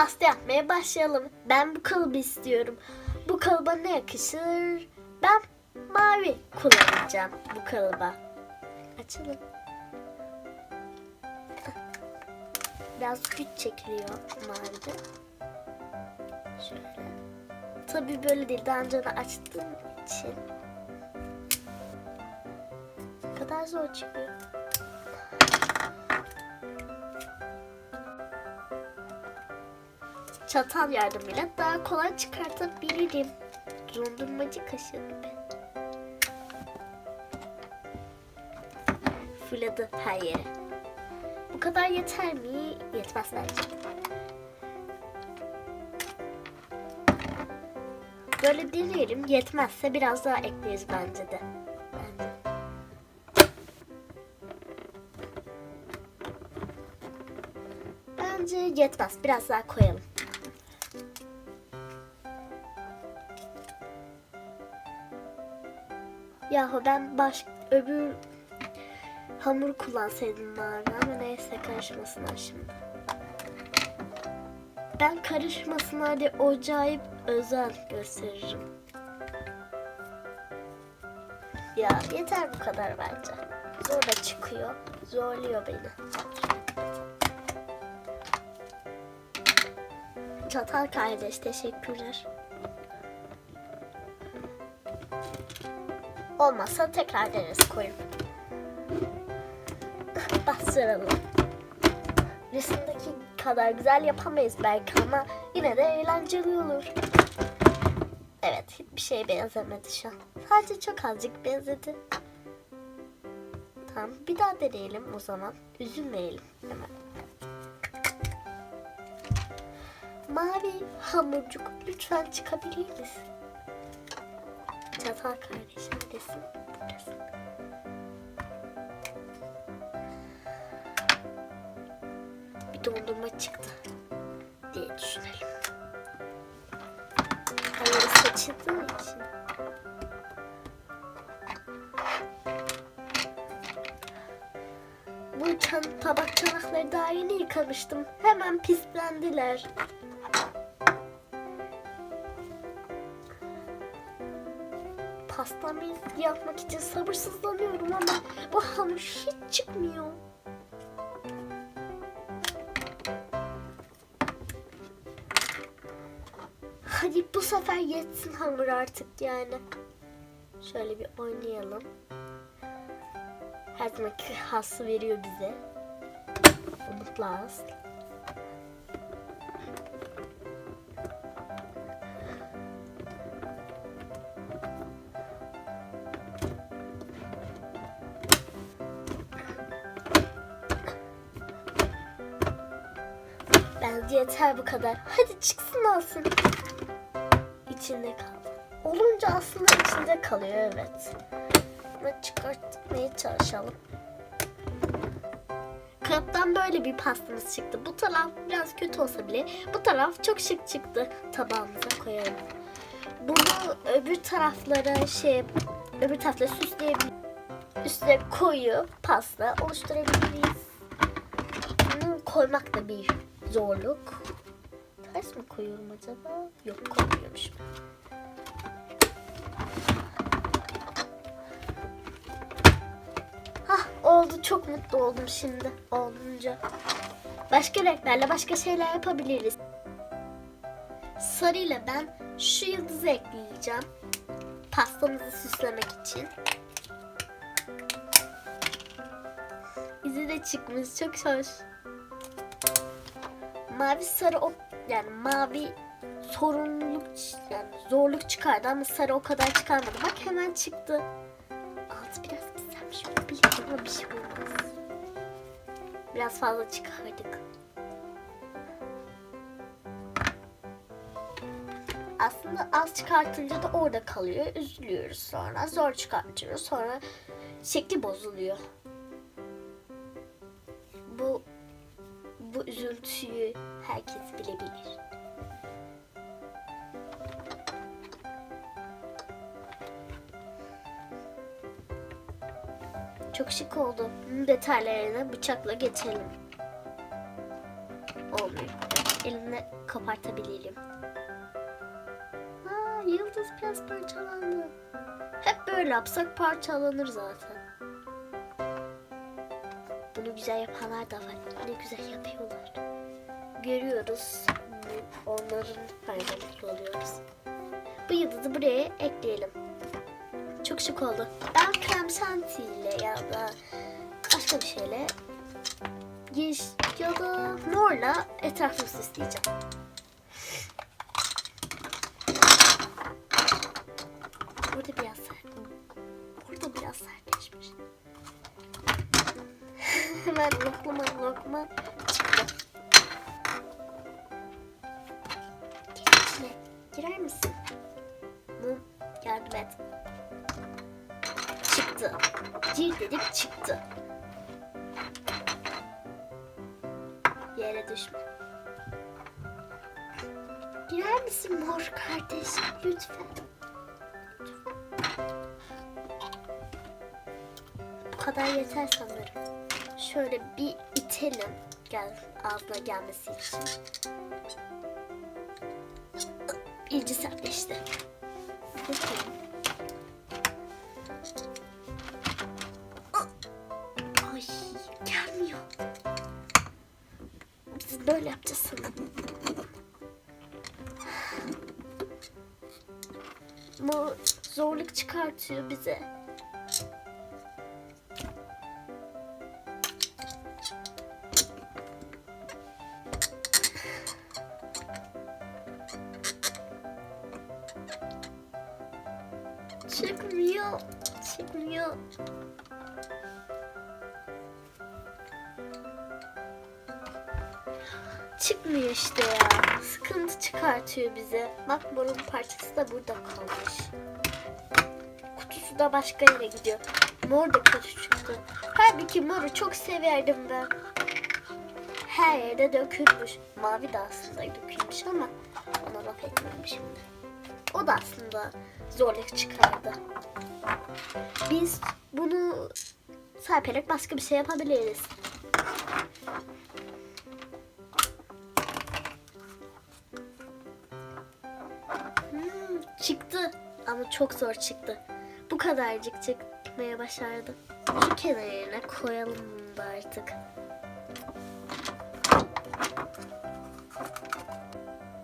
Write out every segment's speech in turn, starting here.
pasta yapmaya başlayalım. Ben bu kalıbı istiyorum. Bu kalıba ne yakışır? Ben mavi kullanacağım bu kalıba. Açalım. Biraz güç çekiliyor mavide. Şöyle. Tabii böyle değil. Daha önce de açtığım için. Ne kadar zor çıkıyor. Çatal yardımıyla daha kolay çıkartabilirim. Dondurmacı kaşığı gibi. Fırladı her yere. Bu kadar yeter mi? Yetmez bence. Böyle deneyelim. Yetmezse biraz daha ekleriz bence de. Bence. Yetmez. Biraz daha koyalım. Yahu ben baş öbür hamur kullansaydım mavi ama neyse karışmasınlar şimdi. Ben karışmasınlar diye acayip özel gösteririm. Ya yeter bu kadar bence. Zor da çıkıyor. Zorluyor beni. Çatal kardeş teşekkürler. Olmazsa tekrar deneriz koyup. Bastıralım. Resimdeki kadar güzel yapamayız belki ama yine de eğlenceli olur. Evet hiçbir şeye benzemedi şu an. Sadece çok azıcık benzedi. Tamam bir daha deneyelim o zaman. Üzülmeyelim hemen. Mavi hamurcuk lütfen çıkabilir misin? Çatal kardeşim desin. Buradasın. Bir dondurma çıktı diye düşünelim. Hayır seçildiği için. Bu çan tabak çanakları daha yeni yıkamıştım. Hemen pislendiler. Pastamı yapmak için sabırsızlanıyorum ama bu hamur hiç çıkmıyor. Hadi bu sefer yetsin hamur artık yani. Şöyle bir oynayalım. Her zamanki hası veriyor bize. Umutlu az. Yeter bu kadar. Hadi çıksın alsın. İçinde kaldı. Olunca aslında içinde kalıyor evet. Ama çıkartmaya çalışalım. Kalıptan böyle bir pastamız çıktı. Bu taraf biraz kötü olsa bile bu taraf çok şık çıktı. Tabağımıza koyalım. Bunu öbür taraflara şey öbür taraflara süsleyebiliriz. Üstüne koyu pasta oluşturabiliriz. Bunu koymak da bir zorluk. Ters mi koyuyorum acaba? Yok koymuyormuşum. Hah oldu çok mutlu oldum şimdi olunca. Başka renklerle başka şeyler yapabiliriz. Sarıyla ben şu yıldızı ekleyeceğim. Pastamızı süslemek için. İzi de çıkmış çok hoş. Mavi sarı o yani mavi sorumluluk yani zorluk çıkardı ama sarı o kadar çıkarmadı. Bak hemen çıktı. Altı biraz pislenmiş olabilir bir şey olmaz. Biraz fazla çıkardık. Aslında az çıkartınca da orada kalıyor. Üzülüyoruz sonra. Zor çıkartıyoruz. Sonra şekli bozuluyor. Bu üzüntüyü herkes bilebilir. Çok şık oldu. Bunun detaylarını bıçakla geçelim. Olmuyor. eline kopartabilelim. Aa, yıldız biraz parçalandı. Hep böyle yapsak parçalanır zaten. Bunu güzel yapanlar da var. Ne güzel yapıyorlar. Görüyoruz. Onların faydalı oluyoruz. Bu yıldızı buraya ekleyelim. Çok şık oldu. Ben krem şantiyle ya da başka bir şeyle yeş ya da morla etrafını süsleyeceğim. Hemen lokma lokma çıktı. Girer misin? Mum yardım et. Çıktı. Gir dedik çıktı. Yere düşme. Girer misin mor kardeşim lütfen? Bu kadar yeter sanırım. Şöyle bir itelim gel ağzına gelmesi için. İyice sertleşti. Ay gelmiyor. Biz böyle yapacağız sanırım. Bu zorluk çıkartıyor bize. Çıkmıyor. Çıkmıyor. Çıkmıyor işte ya. Sıkıntı çıkartıyor bize. Bak morun parçası da burada kalmış. Kutusu da başka yere gidiyor. Mor da kötü çıktı. Halbuki moru çok severdim ben. Her yerde dökülmüş. Mavi de aslında dökülmüş ama ona laf etmiyorum şimdi. O da aslında zorluk çıkardı. Biz bunu serperek başka bir şey yapabiliriz. Hmm, çıktı ama çok zor çıktı. Bu kadarcık çıkmaya başardı. Şu kenarına koyalım da artık.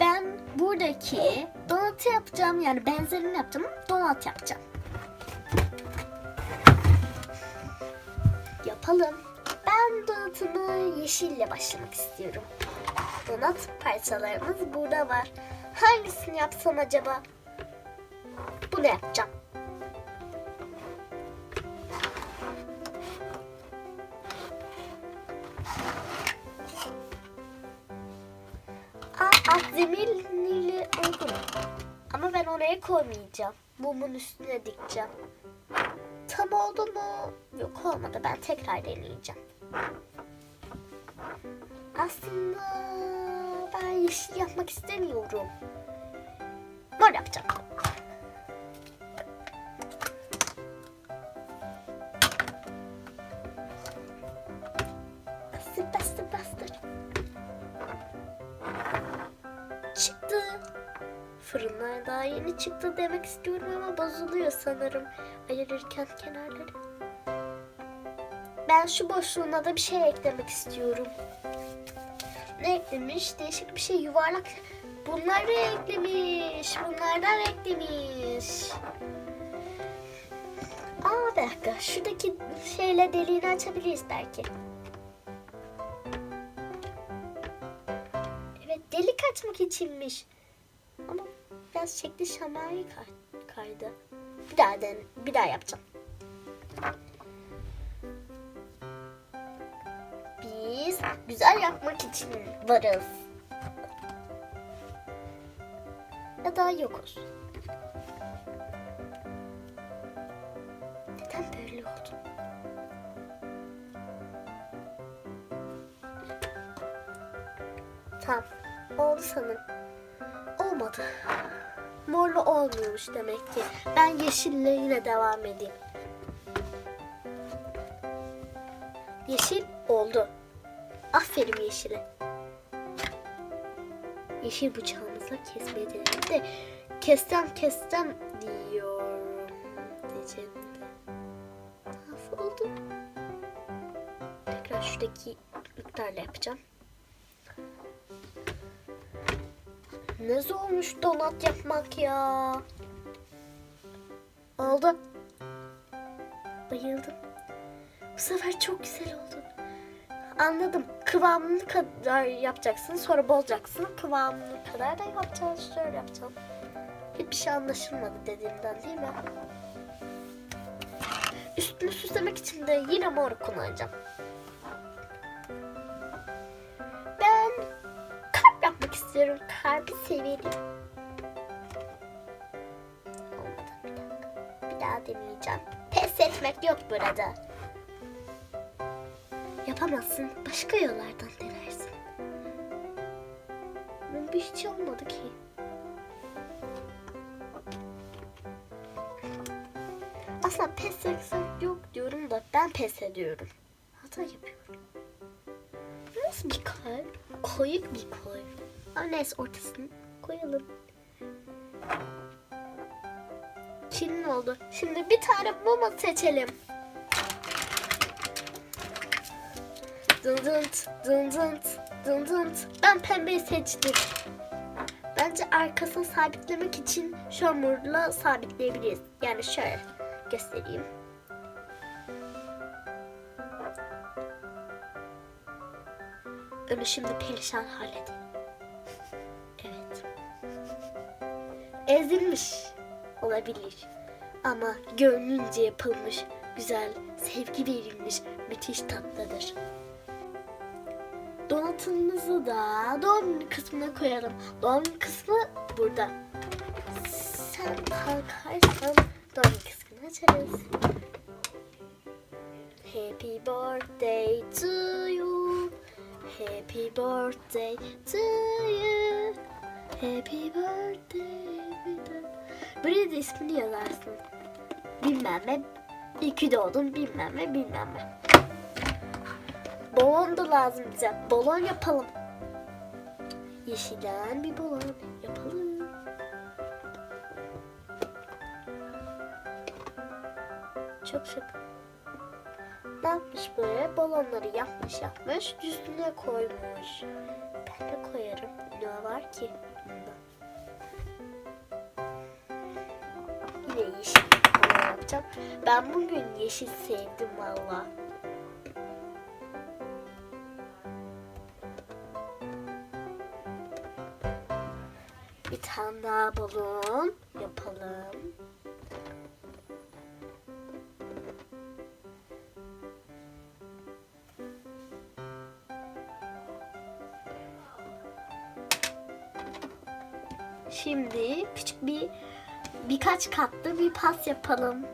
Ben buradaki donatı yapacağım yani benzerini yapacağım donat yapacağım. Yapalım. Ben donatımı yeşille başlamak istiyorum. Donat parçalarımız burada var. Hangisini yapsam acaba? Bunu yapacağım. Aa, akdemirli koymayacağım. Mumun üstüne dikeceğim. Tam oldu mu? Yok olmadı. Ben tekrar deneyeceğim. Aslında ben yeşil yapmak istemiyorum. Mor yapacağım. Bastır bastır bastır. Çıktı. Fırınlar daha yeni çıktı demek istiyorum ama bozuluyor sanırım. Ayırırken kenarları. Ben şu boşluğuna da bir şey eklemek istiyorum. Ne eklemiş? Değişik bir şey yuvarlak. Bunları eklemiş. Bunlardan eklemiş. Aa bir dakika. Şuradaki şeyle deliğini açabiliriz belki. Evet delik açmak içinmiş. Biraz şekli şamai kay- kaydı. Bir daha den bir daha yapacağım. Biz güzel yapmak için varız. Ya da yokuz. Neden böyle oldu? Tamam. Oldu sanırım. Olmadı. Morlu olmuyormuş demek ki. Ben yeşille yine devam edeyim. Yeşil oldu. Aferin yeşile. yeşil bıçağımızla kesmeye deneyelim de kestem kestem diyorum diyeceğim de. Mahvoldu. Tekrar şuradaki miktarla yapacağım. Ne zormuş donat yapmak ya. Oldu. Bayıldım. Bu sefer çok güzel oldu. Anladım. Kıvamını kadar yapacaksın. Sonra bozacaksın. Kıvamını kadar da yapacaksın. Şöyle yapacaksın. Hiçbir şey anlaşılmadı dediğimden değil mi? Üstünü süslemek için de yine mor kullanacağım. Yapmak istiyorum. Kalbi severim. Olmadı bir dakika. Bir daha deneyeceğim. Pes etmek yok burada. Yapamazsın. Başka yollardan denersin. Bu hiç şey olmadı ki. Aslında pes etmek yok diyorum da ben pes ediyorum. Hata yapıyorum. Nasıl bir kalp? Koyuk bir kalp. Neyse ortasını koyalım. Şimdi oldu. Şimdi bir tane mama seçelim. Dın dın dın dın dın dın. Ben pembeyi seçtim. Bence arkasını sabitlemek için şamurla sabitleyebiliriz. Yani şöyle göstereyim. Önü şimdi perişan halledelim. Ezilmiş olabilir. Ama gönlünce yapılmış, güzel, sevgi verilmiş, müthiş tatlıdır. Donatımızı da doğum kısmına koyalım. Doğum kısmı burada. Sen kalkarsan doğum günü kısmını açarız. Happy birthday to you. Happy birthday to you. Happy birthday. Buraya da ismini yazarsın. Bilmem ne. İyi ki doğdun bilmem ne bilmem ne. Balon da lazım bize. Balon yapalım. Yeşilden bir balon yapalım. Çok şık. Ne yapmış böyle? Balonları yapmış yapmış. Üstüne koymuş. Ben de koyarım. Ne var ki? Yine yeşil balon yapacağım. Ben bugün yeşil sevdim valla. Bir tane daha balon yapalım. Şimdi küçük bir birkaç katlı bir pas yapalım.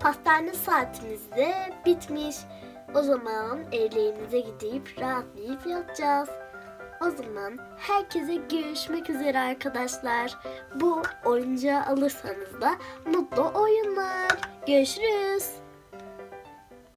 Pastane saatimiz de bitmiş. O zaman evlerimize gidip rahatlayıp yatacağız. O zaman herkese görüşmek üzere arkadaşlar. Bu oyuncağı alırsanız da mutlu oyunlar. Görüşürüz.